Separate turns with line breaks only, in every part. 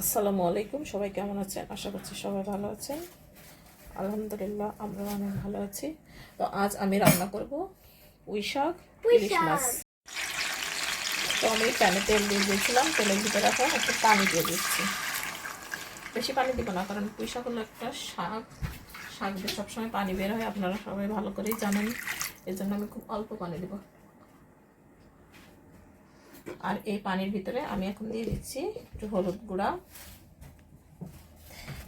আসসালামু আলাইকুম সবাই কেমন আছেন? আশা করছি সবাই ভালো আছেন। আলহামদুলিল্লাহ আমরা অনেক ভালো আছি। তো আজ আমি রান্না করব পুঁই শাক ইলিশ মাছ। তো আমি প্যানে তেল দিয়ে দিয়েছিলাম তেলের ভিতরে এখন একটু পানি দিয়ে দিচ্ছি। বেশি পানি দিব না কারণ পুঁই শাক হলো একটা শাক। শাক দিয়ে সবসময় পানি বের হয় আপনারা সবাই ভালো করেই জানেন। জন্য আমি খুব অল্প পানি দেবো। আর এই পানির ভিতরে আমি এখন দিয়ে দিচ্ছি একটু হলুদ গুঁড়া।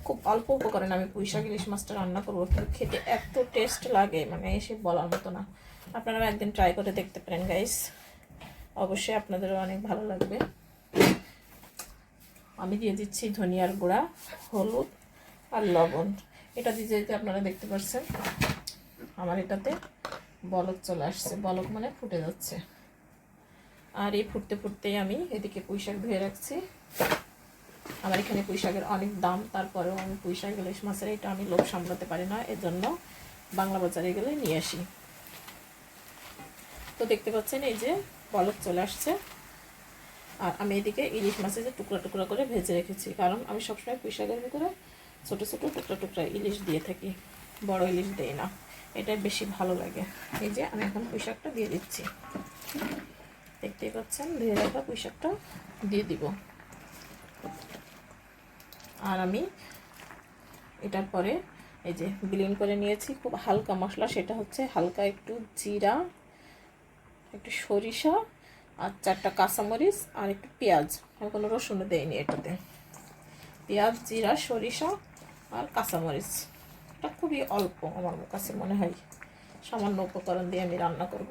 খুব অল্প উপকরণ আমি পুঁই শাক, ইলিশ মাছটা রান্না করব খেতে এত টেস্ট লাগে মানে এসে বলার মতো না। আপনারা একদিন ট্রাই করে দেখতে পারেন গাইস অবশ্যই আপনাদেরও অনেক ভালো লাগবে। আমি দিয়ে দিচ্ছি ধনিয়ার গুঁড়া, হলুদ আর লবণ। এটা দিয়ে যেতে আপনারা দেখতে পাচ্ছেন আমার এটাতে বলক চলে আসছে। বলক মানে ফুটে যাচ্ছে। আর এই ফুটতে ফুটতেই আমি এদিকে পুঁই শাক ধুয়ে রাখছি। আমার এখানে পুঁই শাকের অনেক দাম, তারপরেও আমি পুঁই শাক ইলিশ মাছের এটা আমি লোভ সামলাতে পারি না, এজন্য বাংলা বাজারে গেলে নিয়ে আসি। তো দেখতে পাচ্ছেন এই যে পলক চলে আসছে। আর আমি এদিকে ইলিশ মাছের যে টুকরা টুকরা করে ভেজে রেখেছি, কারণ আমি সবসময় পুঁই শাকের ভিতরে ছোটো ছোটো টুকরা টুকরা ইলিশ দিয়ে থাকি, বড় ইলিশ দেই না। এটা বেশি ভালো লাগে। এই যে আমি এখন পুঁই শাকটা দিয়ে দিচ্ছি। দেখতেই পাচ্ছেন, ধুয়ে রাখা পুঁই শাকটা দিয়ে দিব। আর আমি এটার পরে এই যে বিলীন করে নিয়েছি, খুব হালকা মশলা, সেটা হচ্ছে হালকা একটু জিরা, একটু সরিষা আর চারটা কাঁচামরিচ আর একটু পেঁয়াজ। আমি কোনো রসুনও দেয়নি এটাতে। পেঁয়াজ, জিরা, সরিষা আর কাঁচামরিচ। এটা খুবই অল্প আমার কাছে মনে হয়। সামান্য উপকরণ দিয়ে আমি রান্না করব।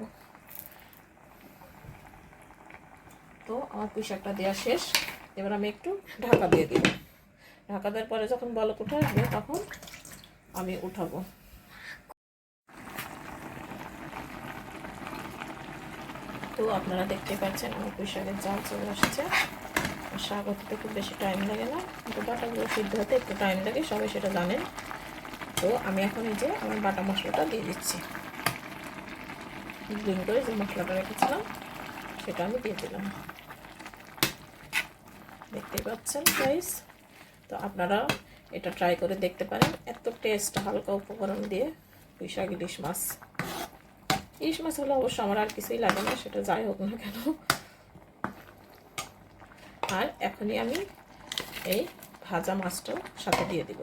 তো আমার পুঁই শাকটা দেওয়া শেষ। এবার আমি একটু ঢাকা দিয়ে দিব ঢাকা দেওয়ার পরে যখন বলক উঠে আসবে, তখন আমি উঠাবো। তো আপনারা দেখতে পাচ্ছেন, আমার পুঁই শাকের জাল চলে আসছে। শাক হতে খুব বেশি টাইম লাগে না, কিন্তু বাটাগুলো সিদ্ধ হতে একটু টাইম লাগে, সবাই সেটা জানেন। তো আমি এখন এই যে আমার বাটা মশলাটা দিয়ে দিচ্ছি। গ্রিন করে যে মশলাটা রেখেছিলাম, সেটা আমি দিয়ে দিলাম। দেখতেই পাচ্ছেন প্রাইস তো আপনারা এটা ট্রাই করে দেখতে পারেন। এত টেস্ট হালকা উপকরণ দিয়ে পুঁই শাক ইলিশ মাছ। ইলিশ মাছ হলে অবশ্য আমার আর কিছুই লাগে না, সেটা যাই হোক না কেন। আর এখনই আমি এই ভাজা মাছটাও সাথে দিয়ে দিব।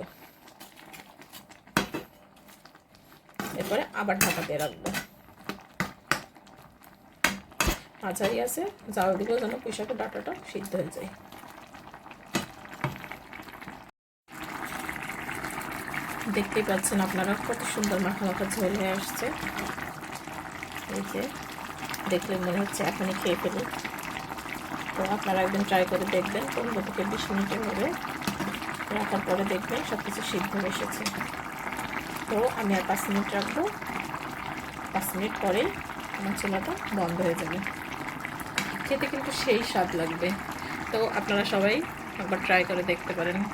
এরপরে আবার ঢাকা দিয়ে রাখব। মাঝারি আছে জাল দিব যেন পুঁইশাকের ডাটাটা সিদ্ধ হয়ে যায়। দেখতেই পাচ্ছেন আপনারা কত সুন্দর মাখা মাখা ঝোল হয়ে আসছে। এই যে, দেখলে মনে হচ্ছে এখনই খেয়ে ফেলি। তো আপনারা একদিন ট্রাই করে দেখবেন, পনেরো থেকে বিশ মিনিটের হবে। রাখার পরে দেখবেন সব কিছু সিদ্ধ এসেছে। তো আমি আর পাঁচ মিনিট রাখব। পাঁচ মিনিট পরেই আমার চুলাটা বন্ধ হয়ে যাবে। খেতে কিন্তু সেই স্বাদ লাগবে। তো আপনারা সবাই একবার ট্রাই করে দেখতে পারেন।